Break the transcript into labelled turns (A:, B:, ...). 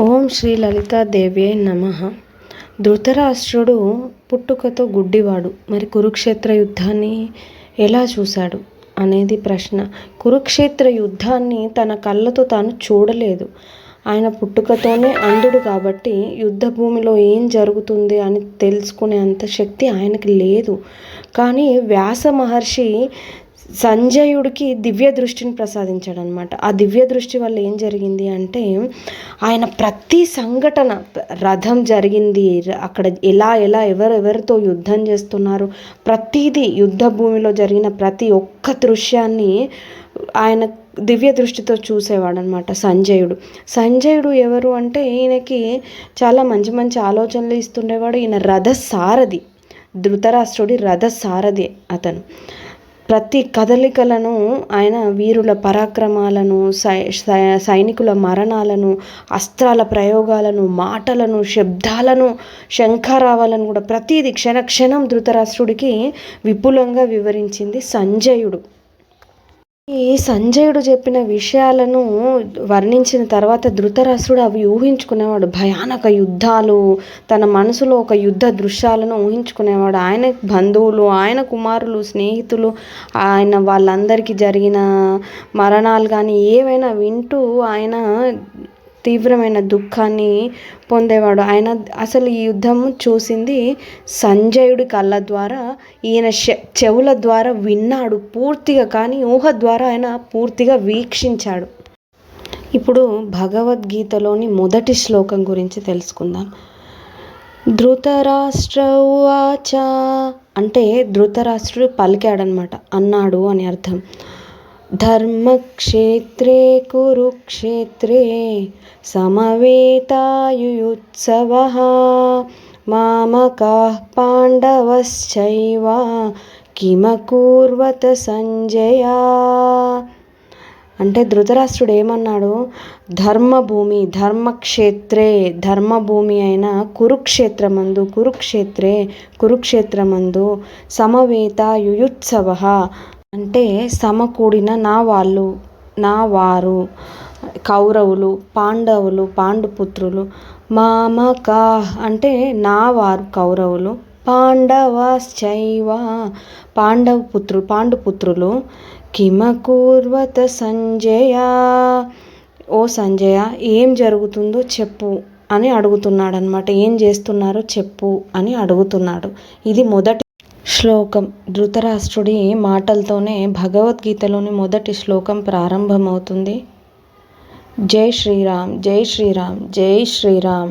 A: ఓం శ్రీ లలితాదేవి నమ. ధృతరాష్ట్రుడు పుట్టుకతో గుడ్డివాడు. మరి కురుక్షేత్ర యుద్ధాన్ని ఎలా చూశాడు అనేది ప్రశ్న. కురుక్షేత్ర యుద్ధాన్ని తన కళ్ళతో తాను చూడలేదు. ఆయన పుట్టుకతోనే అంధుడు కాబట్టి యుద్ధ భూమిలో ఏం జరుగుతుంది అని తెలుసుకునే అంత శక్తి ఆయనకి లేదు. కానీ వ్యాస మహర్షి సంజయుడికి దివ్య దృష్టిని ప్రసాదించాడు అనమాట ఆ దివ్య దృష్టి వల్ల ఏం జరిగింది అంటే ఆయన ప్రతి సంఘటన రథం జరిగింది అక్కడ ఎలా ఎలా ఎవరెవరితో యుద్ధం చేస్తున్నారు ప్రతిదీ యుద్ధ భూమిలో జరిగిన ప్రతి ఒక్క దృశ్యాన్ని ఆయన దివ్య దృష్టితో చూసేవాడు అనమాట సంజయుడు. సంజయుడు ఎవరు అంటే ఈయనకి చాలా మంచి మంచి ఆలోచనలు ఇస్తుండేవాడు. ఈయన రథ సారథి ధృతరాష్ట్రుడి రథ సారథి అతను. ప్రతి కదలికలను ఆయన వీరుల పరాక్రమాలను సై సైనికుల మరణాలను అస్త్రాల ప్రయోగాలను మాటలను శబ్దాలను శంఖారావాలను కూడా ప్రతిది క్షణ క్షణం ధృతరాష్ట్రుడికి విపులంగా వివరించింది సంజయుడు. ఈ సంజయుడు చెప్పిన విషయాలను వర్ణించిన తర్వాత ధృతరాష్ట్రుడు అవి ఊహించుకునేవాడు. భయానక యుద్ధాలు తన మనసులో ఒక యుద్ధ దృశ్యాలను ఊహించుకునేవాడు. ఆయన బంధువులు ఆయన కుమారులు స్నేహితులు ఆయన వాళ్ళందరికీ జరిగిన మరణాలు కానీ ఏవైనా వింటూ ఆయన తీవ్రమైన దుఃఖాన్ని పొందేవాడు. ఆయన అసలు ఈ యుద్ధం చూసింది సంజయుడి కళ్ళ ద్వారా ఈయన చెవుల ద్వారా విన్నాడు పూర్తిగా కానీ ఊహ ద్వారా ఆయన పూర్తిగా వీక్షించాడు. ఇప్పుడు భగవద్గీతలోని మొదటి శ్లోకం గురించి తెలుసుకుందాం. ధృతరాష్ట్రవాచ అంటే ధృతరాష్ట్రుడు పలికాడనమాట అన్నాడు అని అర్థం. ధర్మక్షేత్రే కురుక్షేత్రే సమవేతాయుయుత్సవः మామకాः పాండవశ్చైవ కిమకూర్వత సంజయ అంటే ధృతరాష్ట్రుడు ఏమన్నాడు? ధర్మభూమి ధర్మక్షేత్రే ధర్మభూమి అయిన కురుక్షేత్రమందు కురుక్షేత్రే కురుక్షేత్రమందు సమవేత యుయుత్సవ అంటే సమకూడిన నా వాళ్ళు నా వారు కౌరవులు పాండవులు పాండుపుత్రులు మామకా అంటే నా వారు కౌరవులు పాండవశ్చైవ పాండవ పుత్రులు పాండుపుత్రులు కిమకూర్వత సంజయ. ఓ సంజయ ఏం జరుగుతుందో చెప్పు అని అడుగుతున్నాడు అనమాట ఏం చేస్తున్నారో చెప్పు అని అడుగుతున్నాడు. ఇది మొదటి శ్లోకం. ధృతరాష్ట్రుడి మాటలతోనే భగవద్గీతలోని మొదటి శ్లోకం ప్రారంభమవుతుంది. జై శ్రీరామ్ జై శ్రీరామ్ జై శ్రీరామ్.